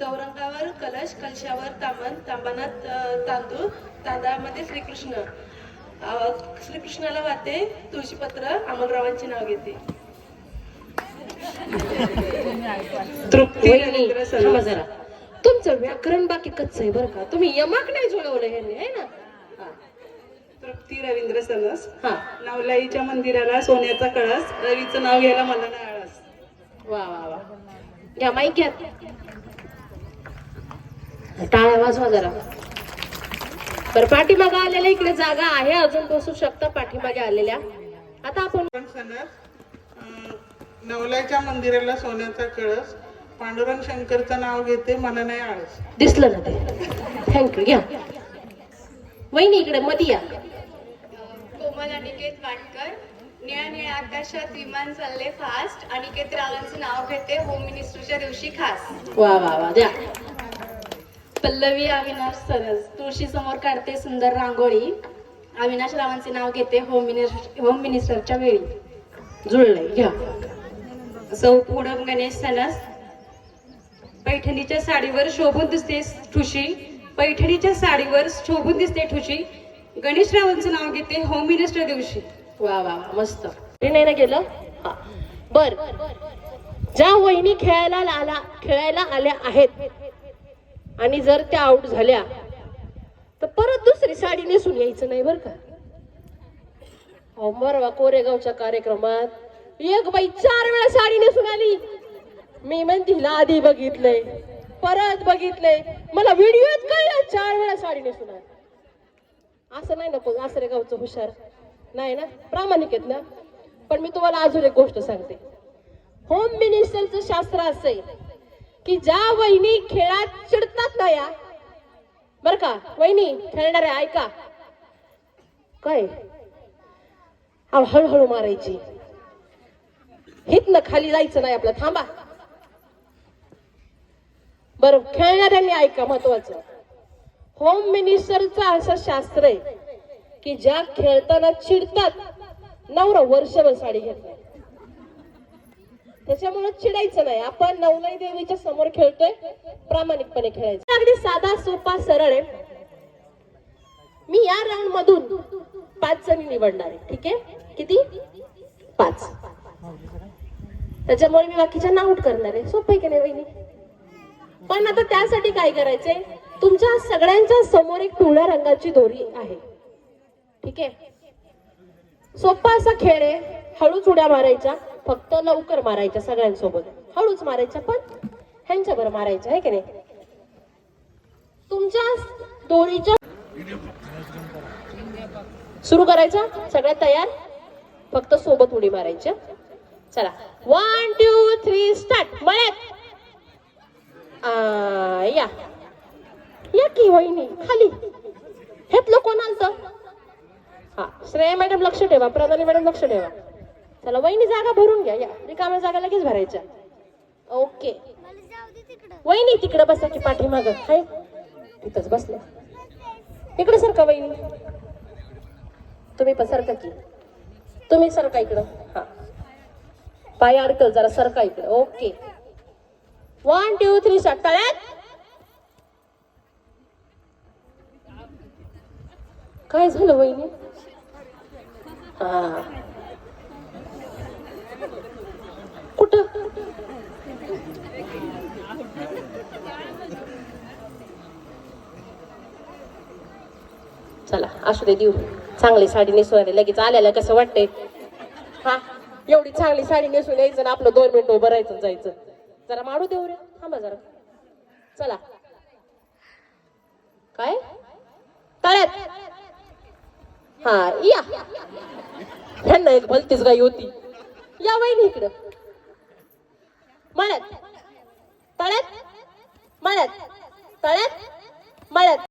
चौरंगावर कलश कलशावर तांबण तांबणात अ, तांदूळ तांदळामध्ये श्रीकृष्ण. श्रीकृष्णाला वाते तुळशीपत्र अमोलरावांचे नाव घेते. तुमचं व्याकरण बाकी कच्च आहे बरं का. तुम्ही यमाक नाही जुळवलं ह्यांनी आहे ना? हा. तृप्ती रवींद्र सनस हा. नवलाईच्या मंदिराला सोन्याचा कळस रवीचं नाव घ्यायला मला नाही आळस. वा वा वा. माईक घ्या. टाळ्या वाजवा जरा. बरं पाठीमागे आलेल्या इकडे जागा आहे अजून बसू शकता पाठीमागे आलेल्या. आता आपण नवलाईच्या मंदिराला सोन्याचा कळस पांडुरंग शंकरचं नाव घेते मला नाही आळस. दिसलं ना ते? थँक्यू घ्या. वहिनी इकडे मध्ये या. कोमल अनिकेत वाटकर निळ्या निळ्या आकाशात विमान चालले फास्ट अनिकेत रावांचं नाव घेते होम मिनिस्टरच्या दिवशी खास. वा वा वा द्या. पल्लवी अविनाश सरस. तुळशी समोर काढते सुंदर रांगोळी. अविनाश रावांचे नाव घेते होम मिनिस्टर होम मिनिस्टरच्या वेळी. जुळलंय. घ्या. सौ पूनम गणेश सनस पैठणीच्या साडीवर शोभून दिसते ठुशी. पैठणीच्या साडीवर शोभून दिसते ठुशी. गणेश रावांचं नाव घेते होम मिनिस्टर दिवशी. वा वा वा मस्त. हे नाही ना गेलं बर. ज्या वहिनी खेळायला आला खेळायला आल्या आहेत आणि जर त्या आउट झाल्या तर परत दुसरी साडी नेसून यायचं नाही बर का? अहो मरवा कोरेगावच्या कार्यक्रमात एक बाई चार वेळा साडी नेसून आली. मी म्हणते हिला आधी बघितलंय परत बघितलंय. मला व्हिडिओत कळलं चार वेळा साडी नेसून आली? असं नाही ना आसरे गावचं हुशार. नाही ना? प्रामाणिक आहेत ना? पण मी तुम्हाला अजून एक गोष्ट सांगते. होम मिनिस्टरचं शास्त्र असं आहे की ज्या वहिनी खेळात चिडतात ना या बर का? वहिनी खेळणाऱ्या ऐका. काय? हळूहळू मारायची. हितनं खाली जायचं नाही आपलं. थांबा. बरं खेळणाऱ्यांनी ऐका महत्वाचं. होम मिनिस्टरचा असं शास्त्र आहे की ज्या खेळताना चिडतात नवरा वर्षभर साडी घेत नाही. त्याच्यामुळे चिडायचं नाही. आपण नवलाई देवीच्या समोर खेळतोय प्रामाणिकपणे खेळायचं. अगदी साधा सोपा सरळ आहे. मी या राऊंड मधून पाच जणी निवडणार आहे. ठीक आहे? किती? पाच. त्याच्यामुळे मी बाकीच्या आउट करणार आहे. सोपं आहे की नाही वहिनी? पण आता त्यासाठी काय करायचंय? तुमच्या सगळ्यांच्या समोर एक पिवळ्या रंगाची दोरी आहे. ठीक आहे? सोपा असा खेळ आहे. हळूच उड्या मारायच्या. फक्त लवकर मारायच्या सगळ्यांसोबत. हळूच मारायच्या पण ह्यांच्या बरं मारायच्या आहे की नाही? तुमच्या दोरीच्या सुरू करायचा? सगळ्या तयार? फक्त सोबत उडी मारायच्या चला. वन टू थ्री स्टार्ट मळ्यात. या. या की वहिनी खाली. हेतलं कोण आलत हा श्रेया मॅडम लक्ष ठेवा प्रणाली मॅडम लक्ष ठेवा. चला वहिनी जागा भरून घ्या. या रिकाम्या जागा लगेच भरायच्या. ओके. वहिनी तिकडे बसा की पाठीमाग. हाय. तिथंच बसल्या इकडे सरका वहिनी? तुम्ही पण सरका की. तुम्ही सरका इकडं. हा. पाय अडकल जरा सरका इकडं. Okay. One two three start तळ्यात. काय झालं वहिनी? हा. कुठं? चला असू दे देऊ. चांगली साडी नेसून आली. लगेच आल्याला कसं वाटतंय? हा? एवढी चांगली साडी नेसून यायचं ना आपलं दोन मिनिटं उभं राहायचं जायचं. जरा मारू देऊ रे. थांबा जरा. चला. काय? तळ्यात. हा या. ह्यांना एक भलतीच गाई होती. या वहिनी इकडं. मळत तळ्यात मळत तळ्यात मळत